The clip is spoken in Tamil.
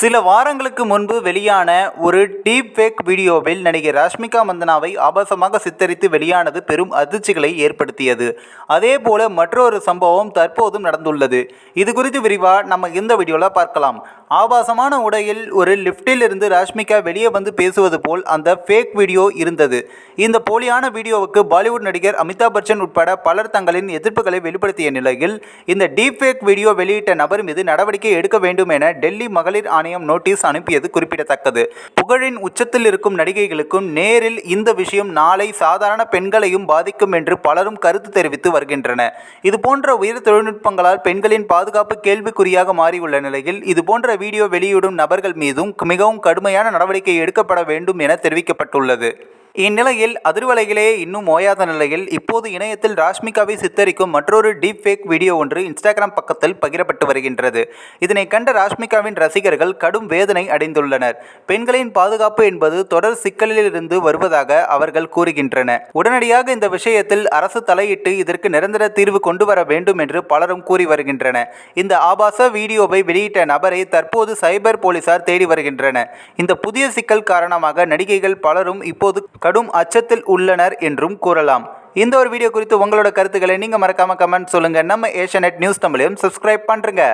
சில வாரங்களுக்கு முன்பு வெளியான ஒரு டீப் ஃபேக் வீடியோவில் நடிகை ராஷ்மிகா மந்தனாவை ஆபாசமாக சித்தரித்து வெளியானது பெரும் அதிர்ச்சிகளை ஏற்படுத்தியது. அதே போல மற்றொரு சம்பவம் தற்போதும் நடந்துள்ளது. இது குறித்து விரிவாக நம்ம இந்த வீடியோவில் பார்க்கலாம். ஆபாசமான உடையில் ஒரு லிஃப்டில் இருந்து ராஷ்மிகா வெளியே வந்து பேசுவது போல் அந்த ஃபேக் வீடியோ இருந்தது. இந்த போலியான வீடியோவுக்கு பாலிவுட் நடிகர் அமிதாப் பச்சன் உட்பட பலர் தங்களின் எதிர்ப்புகளை வெளிப்படுத்திய நிலையில் இந்த டீப் ஃபேக் வீடியோ வெளியிட்ட நபர் மீது நடவடிக்கை எடுக்க வேண்டும் என டெல்லி மகளிர் ஆணையம் நோட்டீஸ் அனுப்பியது குறிப்பிடத்தக்கது. புகழின் உச்சத்தில் இருக்கும் நடிகைகளுக்கும் நேரில் இந்த விஷயம் நாளை சாதாரண பெண்களையும் பாதிக்கும் என்று பலரும் கருத்து தெரிவித்து வருகின்றன. இதுபோன்ற உயர் தொழில்நுட்பங்களால் பெண்களின் பாதுகாப்பு கேள்விக்குறியாக மாறியுள்ள நிலையில் இதுபோன்ற வீடியோ வெளியிடும் நபர்கள் மீதும் மிகவும் கடுமையான நடவடிக்கை எடுக்கப்பட வேண்டும் என தெரிவிக்கப்பட்டுள்ளது. இந்நிலையில் அதிர்வலைகளே இன்னும் ஓயாத நிலையில் இப்போது இணையத்தில் ராஷ்மிகாவை சித்தரிக்கும் மற்றொரு டீப் ஃபேக் வீடியோ ஒன்று இன்ஸ்டாகிராம் பக்கத்தில் பகிரப்பட்டு வருகின்றது. இதனை கண்ட ராஷ்மிகாவின் ரசிகர்கள் கடும் வேதனை அடைந்துள்ளனர். பெண்களின் பாதுகாப்பு என்பது தொடர் சிக்கலிலிருந்து வருவதாக அவர்கள் கூறுகின்றனர் உடனடியாக இந்த விஷயத்தில் அரசு தலையிட்டு இதற்கு நிரந்தர தீர்வு கொண்டு வர வேண்டும் என்று பலரும் கூறி வருகின்றனர் இந்த ஆபாச வீடியோவை வெளியிட்ட நபரை தற்போது சைபர் போலீசார் தேடி வருகின்றனர். இந்த புதிய சிக்கல் காரணமாக நடிகைகள் பலரும் இப்போது கடும் அச்சத்தில் உள்ளனர் என்றும் கூறலாம். இந்த ஒரு வீடியோ குறித்து உங்களோட கருத்துக்களை நீங்கள் மறக்காம கமெண்ட் சொல்லுங்கள் நம்ம ஏஷியநெட் நியூஸ் தமிழையும் சப்ஸ்கிரைப் பண்ணுறங்க